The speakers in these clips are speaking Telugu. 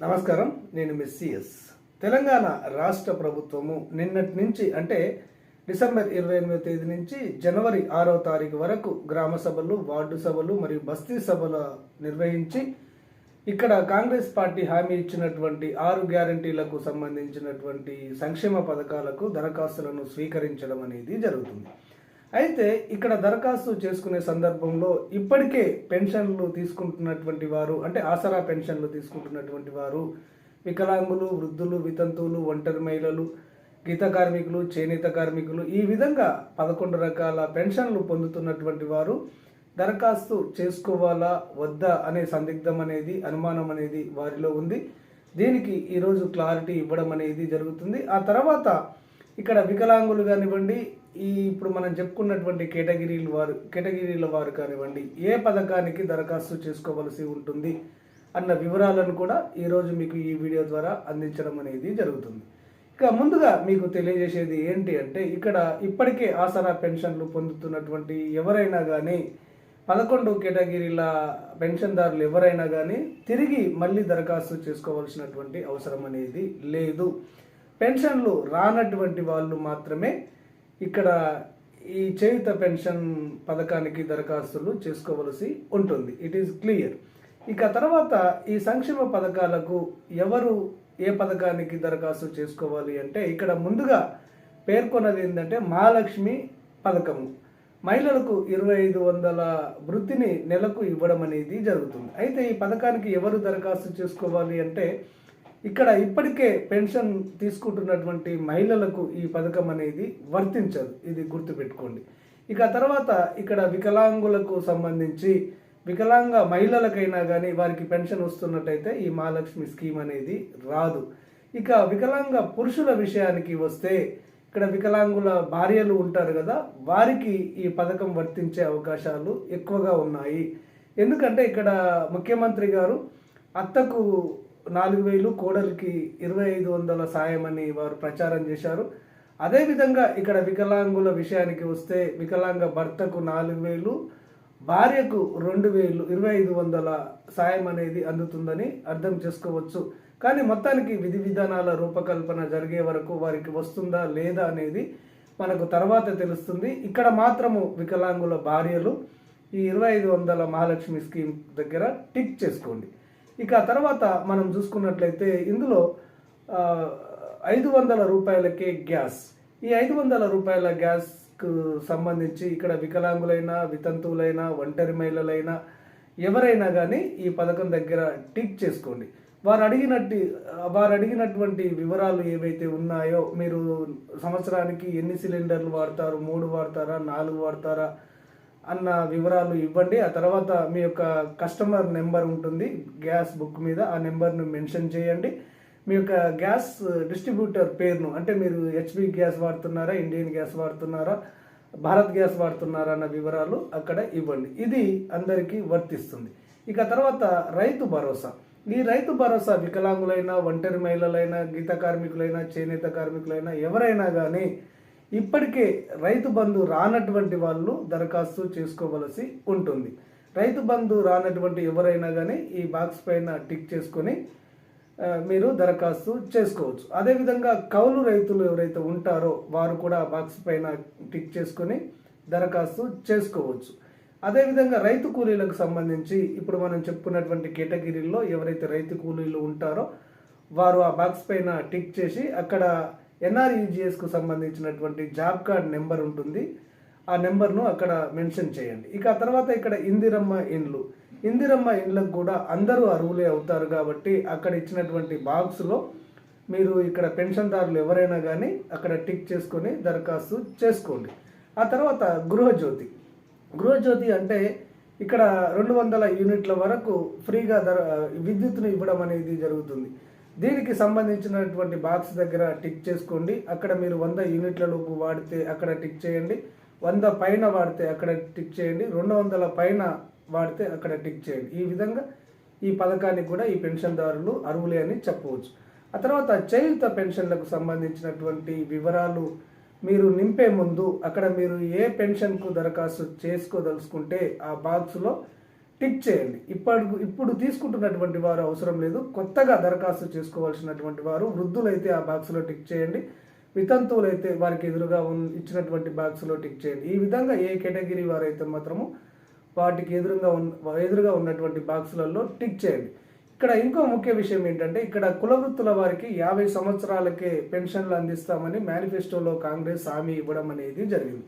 నమస్కారం నేను మెస్సిఎస్ తెలంగాణ రాష్ట్ర ప్రభుత్వము నిన్నటి నుంచి అంటే డిసెంబర్ ఇరవై ఎనిమిదో తేదీ నుంచి జనవరి ఆరో తారీఖు వరకు గ్రామ సభలు వార్డు సభలు మరియు బస్తీ సభలు నిర్వహించి ఇక్కడ కాంగ్రెస్ పార్టీ హామీ ఇచ్చినటువంటి ఆరు గ్యారంటీలకు సంబంధించినటువంటి సంక్షేమ పథకాలకు దరఖాస్తులను స్వీకరించడం అనేది జరుగుతుంది. అయితే ఇక్కడ దరఖాస్తు చేసుకునే సందర్భంలో ఇప్పటికే పెన్షన్లు తీసుకుంటున్నటువంటి వారు అంటే ఆసరా పెన్షన్లు తీసుకుంటున్నటువంటి వారు వికలాంగులు వృద్ధులు వితంతువులు ఒంటరి మహిళలు గీత కార్మికులు చేనేత కార్మికులు ఈ విధంగా పదకొండు రకాల పెన్షన్లు పొందుతున్నటువంటి వారు దరఖాస్తు చేసుకోవాలా వద్దా అనే సందిగ్ధం అనేది అనుమానం అనేది వారిలో ఉంది. దీనికి ఈరోజు క్లారిటీ ఇవ్వడం అనేది జరుగుతుంది. ఆ తర్వాత ఇక్కడ వికలాంగులు కానివ్వండి ఈ ఇప్పుడు మనం చెప్పుకున్నటువంటి కేటగిరీల వారు కేటగిరీల వారు కానివ్వండి ఏ పథకానికి దరఖాస్తు చేసుకోవలసి ఉంటుంది అన్న వివరాలను కూడా ఈరోజు మీకు ఈ వీడియో ద్వారా అందించడం అనేది జరుగుతుంది. ఇక ముందుగా మీకు తెలియజేసేది ఏంటి అంటే ఇక్కడ ఇప్పటికే ఆసరా పెన్షన్లు పొందుతున్నటువంటి ఎవరైనా కానీ పదకొండు కేటగిరీల పెన్షన్దారులు ఎవరైనా కానీ తిరిగి మళ్ళీ దరఖాస్తు చేసుకోవాల్సినటువంటి అవసరం అనేది లేదు. పెన్షన్లు రానటువంటి వాళ్ళు మాత్రమే ఇక్కడ ఈ చేయుత పెన్షన్ పథకానికి దరఖాస్తులు చేసుకోవలసి ఉంటుంది. ఇట్ ఈస్ క్లియర్ ఇక తర్వాత ఈ సంక్షేమ పథకాలకు ఎవరు ఏ పథకానికి దరఖాస్తు చేసుకోవాలి అంటే ఇక్కడ ముందుగా పేర్కొన్నది ఏంటంటే మహాలక్ష్మి పథకము. మహిళలకు ఇరవై ఐదు వందల వృత్తిని నెలకు ఇవ్వడం అనేది జరుగుతుంది. అయితే ఈ పథకానికి ఎవరు దరఖాస్తు చేసుకోవాలి అంటే ఇక్కడ ఇప్పటికే పెన్షన్ తీసుకుంటున్నటువంటి మహిళలకు ఈ పథకం అనేది వర్తించదు. ఇది గుర్తుపెట్టుకోండి. ఇక తర్వాత ఇక్కడ వికలాంగులకు సంబంధించి వికలాంగ మహిళలకైనా కానీ వారికి పెన్షన్ వస్తున్నట్టయితే ఈ మహాలక్ష్మి స్కీమ్ అనేది రాదు. ఇక వికలాంగ పురుషుల విషయానికి వస్తే ఇక్కడ వికలాంగుల భార్యలు ఉంటారు కదా వారికి ఈ పథకం వర్తించే అవకాశాలు ఎక్కువగా ఉన్నాయి. ఎందుకంటే ఇక్కడ ముఖ్యమంత్రి గారు అత్తకు నాలుగు వేలు కోడలికి ఇరవై ఐదు వందల సాయం అని వారు ప్రచారం చేశారు. అదేవిధంగా ఇక్కడ వికలాంగుల విషయానికి వస్తే వికలాంగ భర్తకు నాలుగు వేలు భార్యకు రెండు వేలు ఇరవై ఐదు వందల సాయం అనేది అందుతుందని అర్థం చేసుకోవచ్చు. కానీ మొత్తానికి విధి విధానాల రూపకల్పన జరిగే వరకు వారికి వస్తుందా లేదా అనేది మనకు తర్వాత తెలుస్తుంది. ఇక్కడ మాత్రము వికలాంగుల భార్యలు ఈ ఇరవై ఐదు వందల మహాలక్ష్మి స్కీమ్ దగ్గర టిక్ చేసుకోండి. ఇక తర్వాత మనం చూసుకున్నట్లయితే ఇందులో ఐదు వందల రూపాయలకే గ్యాస్. ఈ ఐదు వందల రూపాయల గ్యాస్కు సంబంధించి ఇక్కడ వికలాంగులైనా వితంతువులైనా ఒంటరి మహిళలైనా ఎవరైనా కానీ ఈ పథకం దగ్గర టిక్ చేసుకోండి. వారు అడిగినట్టు వారు అడిగినటువంటి వివరాలు ఏవైతే ఉన్నాయో మీరు సంవత్సరానికి ఎన్ని సిలిండర్లు వాడతారు? మూడు వాడతారా? నాలుగు వాడతారా? అన్న వివరాలు ఇవ్వండి. ఆ తర్వాత మీ యొక్క కస్టమర్ నెంబర్ ఉంటుంది. గ్యాస్ బుక్ మీద ఆ నెంబర్ను మెన్షన్ చేయండి. మీ యొక్క గ్యాస్ డిస్ట్రిబ్యూటర్ పేరును అంటే మీరు హెచ్పి గ్యాస్ వాడుతున్నారా ఇండియన్ గ్యాస్ వాడుతున్నారా భారత్ గ్యాస్ వాడుతున్నారా అన్న వివరాలు అక్కడ ఇవ్వండి. ఇది అందరికీ వర్తిస్తుంది. ఇక తర్వాత రైతు భరోసా. ఈ రైతు భరోసా వికలాంగులైనా ఒంటరి మహిళలైనా గీత కార్మికులైనా చేనేత కార్మికులైనా ఎవరైనా కానీ ఇప్పటికే రైతు బంధు రానటువంటి వాళ్ళు దరఖాస్తు చేసుకోవలసి ఉంటుంది. రైతు బంధు రానటువంటి ఎవరైనా కానీ ఈ బాక్స్ పైన టిక్ చేసుకొని మీరు దరఖాస్తు చేసుకోవచ్చు. అదేవిధంగా కౌలు రైతులు ఎవరైతే ఉంటారో వారు కూడా బాక్స్ పైన టిక్ చేసుకొని దరఖాస్తు చేసుకోవచ్చు. అదేవిధంగా రైతు కూలీలకు సంబంధించి ఇప్పుడు మనం చెప్పుకున్నటువంటి కేటగిరీల్లో ఎవరైతే రైతు కూలీలు ఉంటారో వారు ఆ బాక్స్ పైన టిక్ చేసి అక్కడ ఎన్ఆర్ఈజిఎస్కు సంబంధించినటువంటి జాబ్ కార్డ్ నెంబర్ ఉంటుంది. ఆ నెంబర్ను అక్కడ మెన్షన్ చేయండి. ఇక ఆ తర్వాత ఇక్కడ ఇందిరమ్మ ఇండ్లు. ఇందిరమ్మ ఇండ్లకు కూడా అందరూ అర్హులే అవుతారు కాబట్టి అక్కడ ఇచ్చినటువంటి బాక్స్లో మీరు ఇక్కడ పెన్షన్దారులు ఎవరైనా కానీ అక్కడ టిక్ చేసుకొని దరఖాస్తు చేసుకోండి. ఆ తర్వాత గృహజ్యోతి. గృహజ్యోతి అంటే ఇక్కడ రెండు వందల యూనిట్ల వరకు ఫ్రీగా ధర విద్యుత్ను ఇవ్వడం అనేది జరుగుతుంది. దీనికి సంబంధించినటువంటి బాక్స్ దగ్గర టిక్ చేసుకోండి. అక్కడ మీరు వంద యూనిట్ల లోపు వాడితే అక్కడ టిక్ చేయండి. వంద పైన వాడితే అక్కడ టిక్ చేయండి. రెండు వందల పైన వాడితే అక్కడ టిక్ చేయండి. ఈ విధంగా ఈ పథకానికి కూడా ఈ పెన్షన్దారులు అర్హులే అని చెప్పవచ్చు. ఆ తర్వాత చేయుత పెన్షన్లకు సంబంధించినటువంటి వివరాలు మీరు నింపే ముందు అక్కడ మీరు ఏ పెన్షన్కు దరఖాస్తు చేసుకోదలుచుకుంటే ఆ బాక్స్లో టిక్ చేయండి. ఇప్పుడు ఇప్పుడు తీసుకుంటున్నటువంటి వారు అవసరం లేదు. కొత్తగా దరఖాస్తు చేసుకోవాల్సినటువంటి వారు వృద్ధులైతే ఆ బాక్స్లో టిక్ చేయండి. వితంతువులైతే వారికి ఎదురుగా ఉన్ ఇచ్చినటువంటి బాక్స్లో టిక్ చేయండి. ఈ విధంగా ఏ కేటగిరీ వారైతే మాత్రము వాటికి ఎదురుగా ఉన్న ఎదురుగా ఉన్నటువంటి బాక్సులలో టిక్ చేయండి. ఇక్కడ ఇంకో ముఖ్య విషయం ఏంటంటే ఇక్కడ కుల వృత్తుల వారికి యాభై సంవత్సరాలకే పెన్షన్లు అందిస్తామని మేనిఫెస్టోలో కాంగ్రెస్ హామీ ఇవ్వడం అనేది జరిగింది.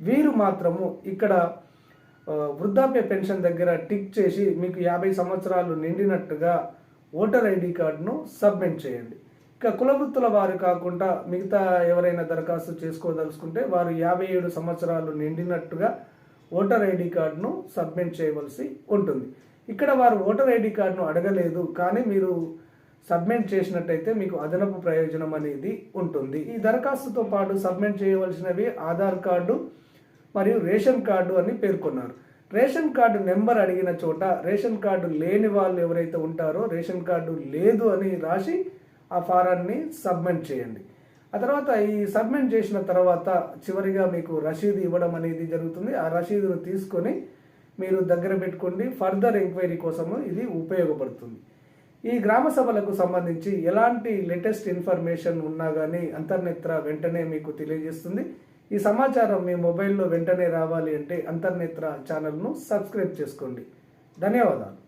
వీరు మాత్రము ఇక్కడ వృద్ధాప్య పెన్షన్ దగ్గర టిక్ చేసి మీకు యాభై సంవత్సరాలు నిండినట్టుగా ఓటర్ ఐడి కార్డును సబ్మిట్ చేయండి. ఇక కులవృత్తుల వారు కాకుండా మిగతా ఎవరైనా దరఖాస్తు చేసుకోదలుచుకుంటే వారు యాభై ఏడు సంవత్సరాలు నిండినట్టుగా ఓటర్ ఐడి కార్డును సబ్మిట్ చేయవలసి ఉంటుంది. ఇక్కడ వారు ఓటర్ ఐడి కార్డును అడగలేదు కానీ మీరు సబ్మిట్ చేసినట్టయితే మీకు అదనపు ప్రయోజనం అనేది ఉంటుంది. ఈ దరఖాస్తుతో పాటు సబ్మిట్ చేయవలసినవి ఆధార్ కార్డు మరియు రేషన్ కార్డు అని పేర్కొన్నారు. రేషన్ కార్డు నెంబర్ అడిగిన చోట రేషన్ కార్డు లేని వాళ్ళు ఎవరైతే ఉంటారో రేషన్ కార్డు లేదు అని రాసి ఆ ఫారాన్ని సబ్మిట్ చేయండి. ఆ తర్వాత ఈ సబ్మిట్ చేసిన తర్వాత చివరిగా మీకు రసీదు ఇవ్వడం అనేది జరుగుతుంది. ఆ రసీదును తీసుకొని మీరు దగ్గర పెట్టుకోండి. ఫర్దర్ ఎంక్వైరీ కోసము ఇది ఉపయోగపడుతుంది. ఈ గ్రామ సభలకు సంబంధించి ఎలాంటి లేటెస్ట్ ఇన్ఫర్మేషన్ ఉన్నా కానీ అంతర్నేత్ర వెంటనే మీకు తెలియజేస్తుంది. ఈ సమాచారం మీ మొబైల్లో వెంటనే రావాలి అంటే అంతర్నేత్ర ఛానల్ను సబ్స్క్రైబ్ చేసుకోండి. ధన్యవాదాలు.